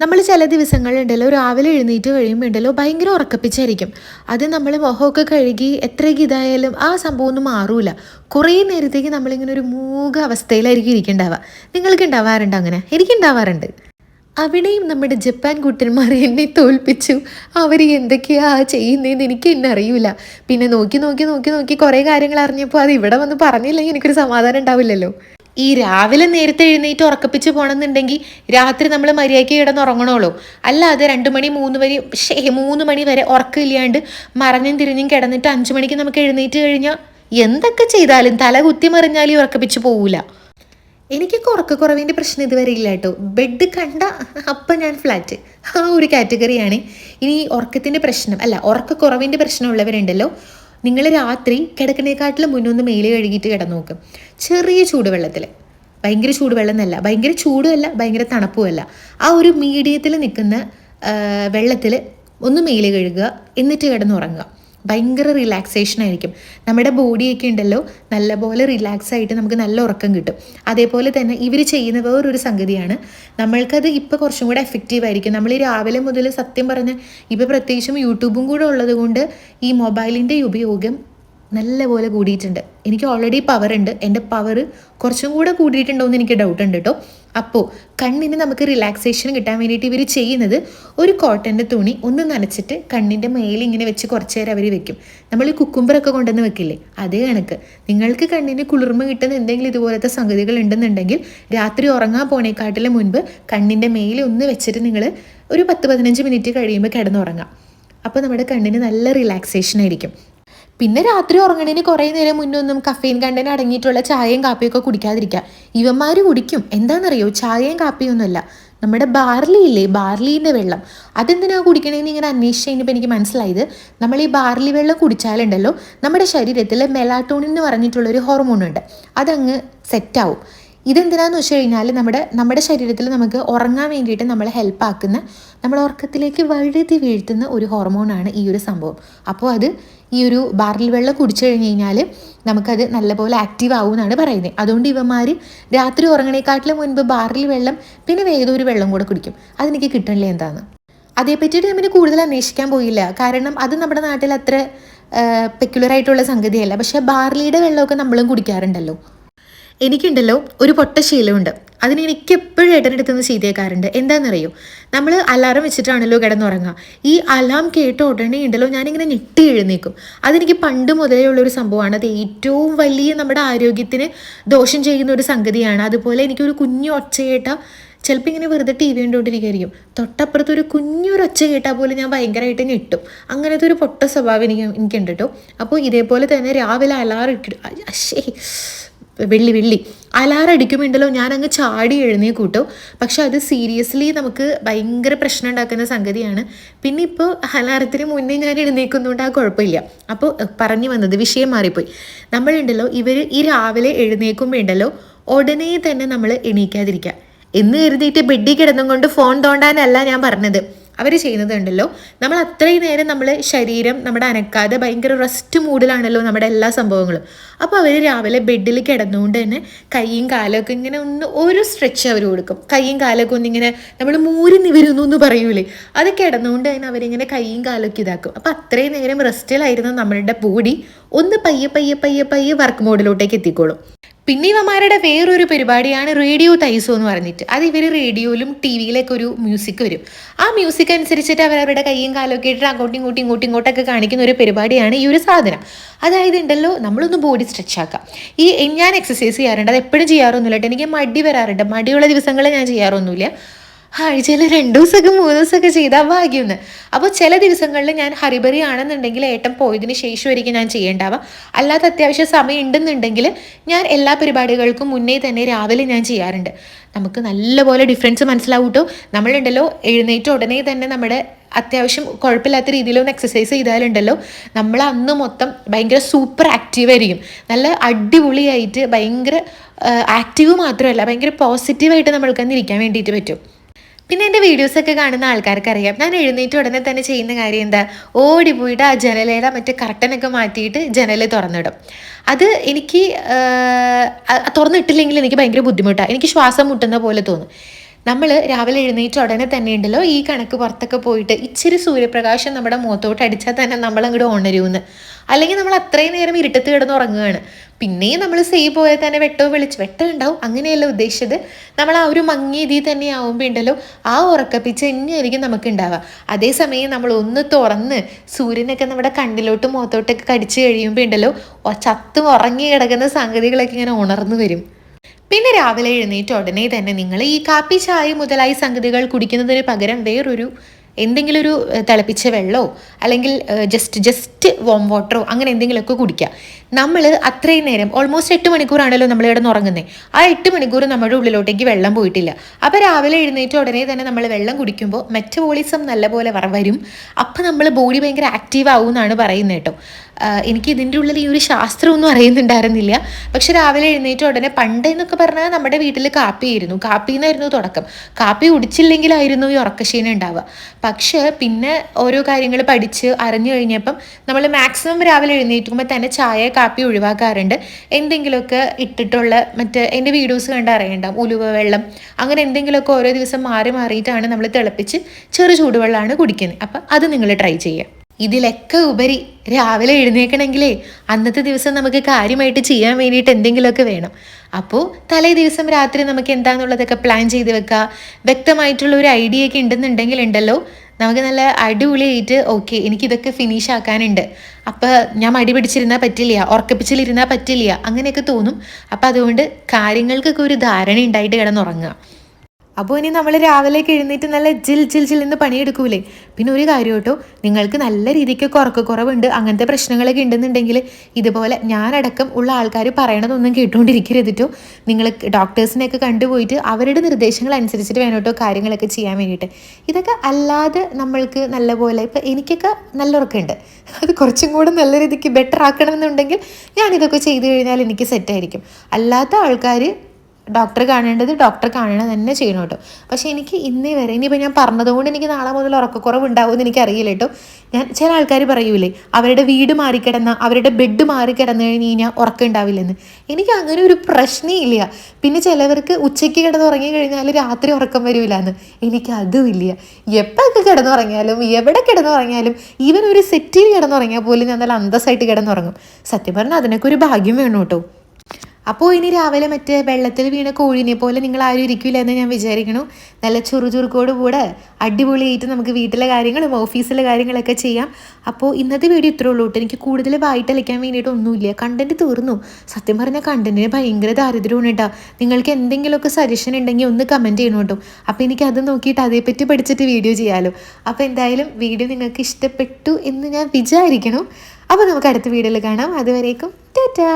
നമ്മൾ ചില ദിവസങ്ങളുണ്ടല്ലോ രാവിലെ എഴുന്നേറ്റ് കഴിയുമ്പോൾ ഉണ്ടല്ലോ ഭയങ്കര ഉറക്കപ്പിച്ചായിരിക്കും. അത് നമ്മൾ മുഖമൊക്കെ കഴുകി എത്രയൊക്കെ ഇതായാലും ആ സംഭവം ഒന്നും മാറൂല. കുറേ നേരത്തേക്ക് നമ്മളിങ്ങനെ ഒരു മൂക അവസ്ഥയിലായിരിക്കും ഇരിക്കുന്നുണ്ടാവുക നിങ്ങൾക്ക് ഉണ്ടാവാറുണ്ട് അങ്ങനെ? എനിക്കുണ്ടാവാറുണ്ട് അവിടെയും നമ്മുടെ ജപ്പാൻ കുട്ടന്മാർ എന്നെ തോൽപ്പിച്ചു. അവർ എന്തൊക്കെയാ ചെയ്യുന്നതെന്ന് എനിക്ക് എന്നെ അറിയില്ല പിന്നെ നോക്കി നോക്കി നോക്കി നോക്കി കുറേ കാര്യങ്ങൾ അറിഞ്ഞപ്പോൾ അത് ഇവിടെ വന്ന് പറഞ്ഞില്ലെങ്കിൽ എനിക്കൊരു സമാധാനം ഉണ്ടാവില്ലല്ലോ. ഈ രാവിലെ നേരത്തെ എഴുന്നേറ്റ് ഉറക്കപ്പിച്ച് പോകണമെന്നുണ്ടെങ്കിൽ രാത്രി നമ്മൾ മര്യാദയ്ക്ക് കിടന്ന് ഉറങ്ങണോളൂ. അല്ലാതെ രണ്ട് മണി മൂന്ന് മണി പക്ഷേ മൂന്ന് മണി വരെ ഉറക്കമില്ലാണ്ട് മറഞ്ഞും തിരിഞ്ഞും കിടന്നിട്ട് അഞ്ചു മണിക്ക് നമുക്ക് എഴുന്നേറ്റ് കഴിഞ്ഞാൽ എന്തൊക്കെ ചെയ്താലും തല കുത്തി മറിഞ്ഞാൽ ഈ ഉറക്കപ്പിച്ച് പോവില്ല എനിക്കൊക്കെ ഉറക്കക്കുറവിന്റെ പ്രശ്നം ഇതുവരെ ഇല്ല കേട്ടോ. ബെഡ് കണ്ട അപ്പം ഞാൻ ഫ്ലാറ്റ് ആ ഒരു കാറ്റഗറിയാണ് ഇനി ഉറക്കത്തിന്റെ പ്രശ്നം. അല്ല ഉറക്കക്കുറവിന്റെ പ്രശ്നമുള്ളവരുണ്ടല്ലോ നിങ്ങൾ രാത്രി കിടക്കണേക്കാട്ടിലും മുന്നൊന്ന് മേൽ കഴുകിയിട്ട് കിടന്നോക്ക് ചെറിയ ചൂടുവെള്ളത്തിൽ ഭയങ്കര ചൂടുവെള്ളം എന്നല്ല ഭയങ്കര ചൂടുമല്ല ഭയങ്കര തണുപ്പുമല്ല. ആ ഒരു മീഡിയത്തിൽ നിൽക്കുന്ന വെള്ളത്തിൽ ഒന്ന് മേൽ കഴുകുക എന്നിട്ട് കിടന്നുറങ്ങുക. ഭയങ്കര റിലാക്സേഷൻ ആയിരിക്കും. നമ്മുടെ ബോഡിയൊക്കെ ഉണ്ടല്ലോ നല്ലപോലെ റിലാക്സ് ആയിട്ട് നമുക്ക് നല്ല ഉറക്കം കിട്ടും. അതേപോലെ തന്നെ ഇവർ ചെയ്യുന്ന വേറൊരു സംഗതിയാണ്. നമ്മൾക്കത് ഇപ്പോൾ കുറച്ചും കൂടെ എഫക്റ്റീവ് ആയിരിക്കും. നമ്മൾ ഈ രാവിലെ മുതൽ സത്യം പറഞ്ഞ് ഇപ്പോൾ പ്രത്യേകിച്ചും യൂട്യൂബും കൂടെ ഉള്ളത് കൊണ്ട് ഈ മൊബൈലിന്റെ ഉപയോഗം നല്ലപോലെ കൂടിയിട്ടുണ്ട്. എനിക്ക് ഓൾറെഡി പവർ ഉണ്ട്. എന്റെ പവർ കുറച്ചും കൂടെ കൂടിയിട്ടുണ്ടോ എന്ന് എനിക്ക് ഡൗട്ട് ഉണ്ട് കേട്ടോ അപ്പോൾ കണ്ണിന് നമുക്ക് റിലാക്സേഷൻ കിട്ടാൻ വേണ്ടിയിട്ട് ഇവർ ചെയ്യുന്നത് ഒരു കോട്ടന്റെ തുണി ഒന്ന് നനച്ചിട്ട് കണ്ണിന്റെ മേലിൽ ഇങ്ങനെ വെച്ച് കുറച്ച് നേരം അവർ വെക്കും. നമ്മൾ ഈ കുക്കുംബറൊക്കെ കൊണ്ടുവന്ന് വെക്കില്ലേ? അതേ കണക്ക്. നിങ്ങൾക്ക് കണ്ണിന് കുളിർമ കിട്ടുന്ന എന്തെങ്കിലും ഇതുപോലത്തെ സംഗതികൾ ഉണ്ടെന്നുണ്ടെങ്കിൽ രാത്രി ഉറങ്ങാൻ പോണേക്കാട്ടിലും മുൻപ് കണ്ണിന്റെ മേലിൽ ഒന്ന് വെച്ചിട്ട് നിങ്ങൾ ഒരു പത്ത് പതിനഞ്ച് മിനിറ്റ് കഴിയുമ്പോൾ കിടന്നുറങ്ങാം. അപ്പോൾ നമ്മുടെ കണ്ണിന് നല്ല റിലാക്സേഷൻ ആയിരിക്കും. പിന്നെ രാത്രി ഉറങ്ങണതിന് കുറേ നേരം മുന്നേ മുന്നൊന്നും കഫീൻ കണ്ടന്റ് അടങ്ങിയിട്ടുള്ള ചായയും കാപ്പിയൊക്കെ കുടിക്കാതിരിക്കുക ഇവന്മാർ കുടിക്കും. എന്താണെന്നറിയോ ചായയും കാപ്പിയൊന്നുമല്ല. നമ്മുടെ ബാർലി ഇല്ലേ ബാർലീന്റെ വെള്ളം. അതെന്തിനാ കുടിക്കണേന്ന് ഇങ്ങനെ അന്വേഷിച്ച് കഴിഞ്ഞപ്പോൾ എനിക്ക് മനസ്സിലായത് നമ്മൾ ഈ ബാർലി വെള്ളം കുടിച്ചാലുണ്ടല്ലോ നമ്മുടെ ശരീരത്തിൽ മെലാട്ടോണിൻ എന്ന് പറഞ്ഞിട്ടുള്ളൊരു ഹോർമോൺ ഉണ്ട്. അതങ്ങ് സെറ്റാവും ഇതെന്തിനാന്ന് വെച്ച് കഴിഞ്ഞാൽ നമ്മുടെ നമ്മുടെ ശരീരത്തിൽ നമുക്ക് ഉറങ്ങാൻ വേണ്ടിയിട്ട് നമ്മളെ ഹെൽപ്പ് ആക്കുന്ന നമ്മൾ ഉറക്കത്തിലേക്ക് വഴുതി വീഴ്ത്തുന്ന ഒരു ഹോർമോണാണ് ഈ ഒരു സംഭവം. അപ്പോൾ അത് ഈ ഒരു ബാറിൽ വെള്ളം കുടിച്ചു കഴിഞ്ഞ് കഴിഞ്ഞാൽ നമുക്കത് നല്ലപോലെ ആക്റ്റീവ് ആവും എന്നാണ് പറയുന്നത് അതുകൊണ്ട് ഇവന്മാർ രാത്രി ഉറങ്ങണേക്കാട്ടിലും മുൻപ് ബാറിൽ വെള്ളം പിന്നെ വേറെ ഒരു വെള്ളം കൂടെ കുടിക്കും. അതെനിക്ക് കിട്ടണില്ല എന്താണ് അതേപ്പറ്റിയിട്ട് നമ്മൾ കൂടുതൽ അന്വേഷിക്കാൻ പോയില്ല. കാരണം അത് നമ്മുടെ നാട്ടിൽ അത്ര പെക്യുലർ ആയിട്ടുള്ള സംഗതിയല്ല. പക്ഷേ ബാർലിയുടെ വെള്ളമൊക്കെ നമ്മളും കുടിക്കാറുണ്ടല്ലോ. എനിക്കുണ്ടല്ലോ ഒരു പൊട്ട ശീലമുണ്ട്. അതിന് എനിക്ക് എപ്പോഴും ഏട്ടന്റെ നിന്ന് എന്താണെന്നറിയോ? നമ്മൾ അലാറം വെച്ചിട്ടാണല്ലോ കിടന്നുറങ്ങുക. ഈ അലാം കേട്ട ഉടനെ ഉണ്ടല്ലോ ഞാനിങ്ങനെ ഞെട്ടി എഴുന്നേക്കും അതെനിക്ക് പണ്ട് മുതലേ ഉള്ളൊരു സംഭവമാണ്. അത് ഏറ്റവും വലിയ നമ്മുടെ ആരോഗ്യത്തിന് ദോഷം ചെയ്യുന്ന ഒരു സംഗതിയാണ്. അതുപോലെ എനിക്കൊരു കുഞ്ഞു ഒച്ചയേട്ട ചിലപ്പോൾ ഇങ്ങനെ വെറുതെ ടി വി കണ്ടുകൊണ്ടിരിക്കുകയായിരിക്കും തൊട്ടപ്പുറത്ത് ഒരു കുഞ്ഞൊരു ഒച്ച കേട്ടാൽ പോലും ഞാൻ ഭയങ്കരമായിട്ട് ഞെട്ടും. അങ്ങനത്തെ ഒരു പൊട്ട സ്വഭാവം എനിക്ക് എനിക്കുണ്ട് കേട്ടോ. അപ്പോൾ ഇതേപോലെ തന്നെ രാവിലെ അലാറം ഇട്ടിട്ട് വെള്ളി വെള്ളി. അലാറടിക്കുമുണ്ടല്ലോ അങ്ങ് ചാടി എഴുന്നേ കൂട്ടോ പക്ഷെ അത് സീരിയസ്ലി നമുക്ക് ഭയങ്കര പ്രശ്നം ഉണ്ടാക്കുന്ന സംഗതിയാണ്. പിന്നെ ഇപ്പോൾ അലാറത്തിന് മുന്നേ ഞാൻ എഴുന്നേക്കുന്നതുകൊണ്ട് ആ കുഴപ്പമില്ല. അപ്പോൾ പറഞ്ഞു വന്നത് വിഷയം മാറിപ്പോയി. നമ്മളുണ്ടല്ലോ ഇവർ ഈ രാവിലെ എഴുന്നേക്കുമ്പോണ്ടല്ലോ ഉടനെ തന്നെ നമ്മൾ എണീക്കാതിരിക്കുക. എന്ന് കരുതിയിട്ട് ബെഡിൽ കിടന്നും കൊണ്ട് ഫോൺ തോണ്ടാനല്ല ഞാൻ പറഞ്ഞത്. അവർ ചെയ്യുന്നതുണ്ടല്ലോ. നമ്മൾ അത്രയും നേരം നമ്മൾ ശരീരം നമ്മുടെ അനക്കാതെ ഭയങ്കര റെസ്റ്റ് മൂഡിലാണല്ലോ നമ്മുടെ എല്ലാ സംഭവങ്ങളും. അപ്പോൾ അവർ രാവിലെ ബെഡിൽ കിടന്നുകൊണ്ട് തന്നെ കൈയും കാലൊക്കെ ഇങ്ങനെ ഒന്ന് ഒരു സ്ട്രെച്ച് അവർ കൊടുക്കും. കൈയും കാലൊക്കെ ഒന്നിങ്ങനെ നമ്മൾ മൂരി നിവരുന്നു എന്ന് പറയൂലേ. അത് കിടന്നുകൊണ്ട് തന്നെ അവരിങ്ങനെ കൈയും കാലൊക്കെ ഇതാക്കും. അപ്പോൾ അത്രയും നേരം റെസ്റ്റിലായിരുന്ന നമ്മളുടെ ബോഡി ഒന്ന് പയ്യെ പയ്യെ പയ്യെ പയ്യെ വർക്ക് മോഡിലോട്ടേക്ക് എത്തിക്കോളും. പിന്നെ ഇവന്മാരുടെ വേറൊരു പരിപാടിയാണ് റേഡിയോ തൈസോ എന്ന് പറഞ്ഞിട്ട്. അത് ഇവർ റേഡിയോയിലും ടി വിയിലൊക്കെ ഒരു മ്യൂസിക് വരും. ആ മ്യൂസിക് അനുസരിച്ചിട്ട് അവരവരുടെ കൈയും കാലൊക്കെ ഇട്ടിട്ട് അങ്ങോട്ടും ഇങ്ങോട്ടും ഇങ്ങോട്ടും ഇങ്ങോട്ടൊക്കെ കാണിക്കുന്ന ഒരു പരിപാടിയാണ് ഈ ഒരു സാധനം. അതായത് ഉണ്ടല്ലോ നമ്മളൊന്ന് ബോഡി സ്ട്രെച്ച് ആക്കാം. ഈ ഞാൻ എക്സസൈസ് ചെയ്യാറുണ്ട്. അത് എപ്പോഴും ചെയ്യാറൊന്നുമില്ല എനിക്ക് മടി വരാറുണ്ട്. മടിയുള്ള ദിവസങ്ങളിൽ ഞാൻ ചെയ്യാറൊന്നുമില്ല. ആഴ്ചയിൽ രണ്ടു ദിവസമൊക്കെ മൂന്ന് ദിവസമൊക്കെ ചെയ്താൽ ഭാഗ്യമെന്ന്. അപ്പോൾ ചില ദിവസങ്ങളിൽ ഞാൻ ഹരിബറി ആണെന്നുണ്ടെങ്കിൽ ഏട്ടൻ പോയതിന് ശേഷമായിരിക്കും ഞാൻ ചെയ്യേണ്ടാവുക അല്ലാത്ത അത്യാവശ്യം സമയം ഉണ്ടെന്നുണ്ടെങ്കിൽ ഞാൻ എല്ലാ പരിപാടികൾക്കും മുന്നേ തന്നെ രാവിലെ ഞാൻ ചെയ്യാറുണ്ട്. നമുക്ക് നല്ലപോലെ ഡിഫറൻസ് മനസ്സിലാവും കേട്ടോ. നമ്മളുണ്ടല്ലോ എഴുന്നേറ്റ് ഉടനെ തന്നെ നമ്മുടെ അത്യാവശ്യം കുഴപ്പമില്ലാത്ത രീതിയിലൊന്ന് എക്സസൈസ് ചെയ്താലുണ്ടല്ലോ നമ്മൾ അന്ന് മൊത്തം ഭയങ്കര സൂപ്പർ ആക്റ്റീവ് ആയിരിക്കും. നല്ല അടിപൊളിയായിട്ട് ഭയങ്കര ആക്റ്റീവ് മാത്രമല്ല ഭയങ്കര പോസിറ്റീവായിട്ട് നമ്മൾക്ക് അന്ന് ഇരിക്കാൻ വേണ്ടിയിട്ട് പറ്റും. പിന്നെ എന്റെ വീഡിയോസൊക്കെ കാണുന്ന ആൾക്കാർക്കറിയാം. ഞാൻ എഴുന്നേറ്റ് ഉടനെ തന്നെ ചെയ്യുന്ന കാര്യം എന്താ? ഓടി പോയിട്ട് ആ ജനലയുടെ മറ്റേ കർട്ടനൊക്കെ മാറ്റിയിട്ട് ജനൽ തുറന്നിടും. അത് എനിക്ക് തുറന്നിട്ടില്ലെങ്കിൽ എനിക്ക് ഭയങ്കര ബുദ്ധിമുട്ടാണ് എനിക്ക് ശ്വാസം മുട്ടുന്ന പോലെ തോന്നും. നമ്മൾ രാവിലെ എഴുന്നേറ്റ് ഉടനെ തന്നെ ഉണ്ടല്ലോ ഈ കണക്ക് പുറത്തൊക്കെ പോയിട്ട് ഇച്ചിരി സൂര്യപ്രകാശം നമ്മുടെ മുഖത്തോട്ട് അടിച്ചാൽ തന്നെ നമ്മൾ അങ്ങോട്ട് ഉണരുമെന്ന് അല്ലെങ്കിൽ നമ്മൾ അത്രയും നേരം ഇരുട്ടത്ത് കിടന്ന് ഉറങ്ങുകയാണ്. പിന്നെയും നമ്മൾ സെയ് പോയാൽ തന്നെ വെട്ടോ വിളിച്ച് വെട്ടം ഉണ്ടാവും. അങ്ങനെയല്ല ഉദ്ദേശിച്ചത്. നമ്മൾ ആ ഒരു മങ്ങിയ ഇതിൽ തന്നെ ആവുമ്പോൾ ഉണ്ടല്ലോ ആ ഉറക്കപ്പിച്ച് തന്നെയായിരിക്കും നമുക്ക് ഉണ്ടാവുക. അതേസമയം നമ്മൾ ഒന്ന് തുറന്ന് സൂര്യനൊക്കെ നമ്മുടെ കണ്ണിലോട്ടും മുഖത്തോട്ടൊക്കെ കടിച്ചു കഴിയുമ്പോൾ ഉണ്ടല്ലോ ചത്തും ഉറങ്ങി കിടക്കുന്ന സംഗതികളൊക്കെ ഇങ്ങനെ ഉണർന്നു വരും. പിന്നെ രാവിലെ എഴുന്നേറ്റ് ഉടനെ തന്നെ നിങ്ങൾ ഈ കാപ്പി ചായ മുതലായ സംഗതികൾ കുടിക്കുന്നതിന് പകരം വേറൊരു എന്തെങ്കിലും ഒരു തിളപ്പിച്ച വെള്ളമോ അല്ലെങ്കിൽ ജസ്റ്റ് ജസ്റ്റ് വോം വാട്ടറോ അങ്ങനെ എന്തെങ്കിലുമൊക്കെ കുടിക്കുക. നമ്മൾ അത്രയും നേരം ഓൾമോസ്റ്റ് എട്ട് മണിക്കൂറാണല്ലോ നമ്മൾ ഇവിടെ ഉറങ്ങുന്നത് ആ എട്ട് മണിക്കൂർ നമ്മുടെ ഉള്ളിലോട്ടേക്ക് വെള്ളം പോയിട്ടില്ല. അപ്പോൾ രാവിലെ എഴുന്നേറ്റ് ഉടനെ തന്നെ നമ്മൾ വെള്ളം കുടിക്കുമ്പോൾ മെറ്റബോളിസം നല്ലപോലെ വരും. അപ്പോൾ നമ്മൾ ബോഡി ഭയങ്കര ആക്റ്റീവ് ആവും എന്നാണ് പറയുന്നത് കേട്ടോ. എനിക്ക് ഇതിന്റെ ഉള്ളിൽ ഈ ഒരു ശാസ്ത്രമൊന്നും അറിയുന്നുണ്ടായിരുന്നില്ല. പക്ഷെ രാവിലെ എഴുന്നേറ്റ് ഉടനെ പണ്ട് എന്നൊക്കെ പറഞ്ഞാൽ നമ്മുടെ വീട്ടിൽ കാപ്പി ആയിരുന്നു. കാപ്പി എന്നായിരുന്നു തുടക്കം. കാപ്പി കുടിച്ചില്ലെങ്കിലായിരുന്നു ഈ ഉറക്കശീനം ഉണ്ടാവുക. പക്ഷേ പിന്നെ ഓരോ കാര്യങ്ങൾ പഠിച്ച് അറിഞ്ഞു കഴിഞ്ഞപ്പം നമ്മൾ മാക്സിമം രാവിലെ എഴുന്നേറ്റുമ്പോൾ തന്നെ ചായ കാപ്പി ഒഴിവാക്കാറുണ്ട്. എന്തെങ്കിലുമൊക്കെ ഇട്ടിട്ടുള്ള മറ്റേ എന്റെ വീഡിയോസ് കണ്ട് അറിയണ്ടാവും ഉലുവ വെള്ളം അങ്ങനെ എന്തെങ്കിലുമൊക്കെ ഓരോ ദിവസം മാറി മാറിയിട്ടാണ് നമ്മൾ തിളപ്പിച്ച് ചെറു ചൂടുവെള്ളമാണ് കുടിക്കുന്നത്. അപ്പം അത് നിങ്ങൾ ട്രൈ ചെയ്യുക. ഇതിലൊക്കെ ഉപരി രാവിലെ എഴുന്നേക്കണമെങ്കിലേ അന്നത്തെ ദിവസം നമുക്ക് കാര്യമായിട്ട് ചെയ്യാൻ വേണ്ടിയിട്ട് എന്തെങ്കിലുമൊക്കെ വേണം. അപ്പോൾ തലേ ദിവസം രാത്രി നമുക്ക് എന്താണെന്നുള്ളതൊക്കെ പ്ലാൻ ചെയ്ത് വെക്കുക വ്യക്തമായിട്ടുള്ള ഒരു ഐഡിയ ഒക്കെ ഉണ്ടെന്നുണ്ടെങ്കിൽ ഉണ്ടല്ലോ. നമുക്ക് നല്ല അടിപൊളിയായിട്ട് ഓക്കെ എനിക്കിതൊക്കെ ഫിനിഷ് ആക്കാനുണ്ട്. അപ്പോൾ ഞാൻ മടി പിടിച്ചിരുന്നാൽ പറ്റില്ല ഉറക്കപ്പിച്ചിലിരുന്നാൽ പറ്റില്ല അങ്ങനെയൊക്കെ തോന്നും. അപ്പോൾ അതുകൊണ്ട് കാര്യങ്ങൾക്കൊക്കെ ഒരു ധാരണ ഉണ്ടായിട്ട് കിടന്നുറങ്ങുക അപ്പോൾ ഇനി നമ്മൾ രാവിലെ എഴുന്നേറ്റ് നല്ല ജിൽ ജിൽ ജിൽ എന്ന് പണിയെടുക്കൂലേ? പിന്നെ ഒരു കാര്യം കേട്ടോ നിങ്ങൾക്ക് നല്ല രീതിക്ക് കുറവുണ്ട് അങ്ങനത്തെ പ്രശ്നങ്ങളൊക്കെ ഉണ്ടെന്നുണ്ടെങ്കിൽ ഇതുപോലെ ഞാനടക്കം ഉള്ള ആൾക്കാർ പറയണതൊന്നും കേട്ടുകൊണ്ടിരിക്കരുത് കേട്ടോ നിങ്ങൾ ഡോക്ടേഴ്സിനെയൊക്കെ കണ്ടുപോയിട്ട് അവരുടെ നിർദ്ദേശങ്ങൾ അനുസരിച്ചിട്ട് വേണം കേട്ടോ കാര്യങ്ങളൊക്കെ ചെയ്യാൻ വേണ്ടിയിട്ട്. ഇതൊക്കെ അല്ലാതെ നമ്മൾക്ക് നല്ലപോലെ ഇപ്പം എനിക്കൊക്കെ നല്ല ഉറക്കമുണ്ട് അത് കുറച്ചും കൂടെ നല്ല രീതിക്ക് ബെറ്റർ ആക്കണമെന്നുണ്ടെങ്കിൽ ഞാനിതൊക്കെ ചെയ്തു കഴിഞ്ഞാൽ എനിക്ക് സെറ്റായിരിക്കും അല്ലാത്ത ആൾക്കാർ ഡോക്ടറെ കാണേണ്ടത് ഡോക്ടർ കാണണം തന്നെ ചെയ്യണം കേട്ടോ. പക്ഷേ എനിക്ക് ഇന്നേ വരെ ഇനിയിപ്പോൾ ഞാൻ പറഞ്ഞതുകൊണ്ട് എനിക്ക് നാളെ മുതൽ ഉറക്കക്കുറവ് ഉണ്ടാവുമെന്ന് എനിക്ക് അറിയില്ല കേട്ടോ. ഞാൻ ചില ആൾക്കാർ പറയൂലേ അവരുടെ വീട് മാറിക്കിടന്ന അവരുടെ ബെഡ് മാറിക്കിടന്നു കഴിഞ്ഞ് കഴിഞ്ഞാൽ ഉറക്കം ഉണ്ടാവില്ലെന്ന്. എനിക്ക് അങ്ങനെ ഒരു പ്രശ്നേ ഇല്ല. പിന്നെ ചിലവർക്ക് ഉച്ചയ്ക്ക് കിടന്നുറങ്ങി കഴിഞ്ഞാൽ രാത്രി ഉറക്കം വരില്ല എന്ന് എനിക്ക് അതും ഇല്ല. എപ്പോഴൊക്കെ കിടന്നുറങ്ങിയാലും എവിടെ കിടന്നുറങ്ങിയാലും ഈവൻ ഒരു സെറ്റിൽ കിടന്നുറങ്ങിയാൽ പോലും ഞാൻ നല്ല അന്തസ്സായിട്ട് കിടന്നുറങ്ങും സത്യം പറഞ്ഞാൽ അതിനൊക്കെ ഒരു ഭാഗ്യം വേണം കേട്ടോ. അപ്പോൾ ഇനി രാവിലെ മറ്റേ വെള്ളത്തിൽ വീണ കോഴിനെ പോലെ നിങ്ങൾ ആരും ഇരിക്കില്ല എന്ന് ഞാൻ വിചാരിക്കണു. നല്ല ചുറുചുറുക്കോട് കൂടെ അടിപൊളിയായിട്ട് നമുക്ക് വീട്ടിലെ കാര്യങ്ങളും ഓഫീസിലെ കാര്യങ്ങളൊക്കെ ചെയ്യാം. അപ്പോൾ ഇന്നത്തെ വീഡിയോ ഇത്രേ ഉള്ളൂ കേട്ടോ. എനിക്ക് കൂടുതൽ വായിട്ടലിക്കാൻ വേണ്ടിയിട്ട് ഒന്നുമില്ല. കണ്ടന്റ് തീർന്നു. സത്യം പറഞ്ഞാൽ കണ്ടന്റിന് ഭയങ്കര ദാരിദ്ര്യമാണ് കേട്ടോ. നിങ്ങൾക്ക് എന്തെങ്കിലുമൊക്കെ സജഷൻ ഉണ്ടെങ്കിൽ ഒന്ന് കമന്റ് ചെയ്യണം കേട്ടോ. അപ്പോൾ എനിക്ക് അത് നോക്കിയിട്ട് അതേപ്പറ്റി പഠിച്ചിട്ട് വീഡിയോ ചെയ്യാമല്ലോ അപ്പോൾ എന്തായാലും വീഡിയോ നിങ്ങൾക്ക് ഇഷ്ടപ്പെട്ടു എന്ന് ഞാൻ വിചാരിക്കണം. അപ്പോൾ നമുക്ക് അടുത്ത വീഡിയോയിൽ കാണാം. അതുവരേക്കും ടാറ്റാ!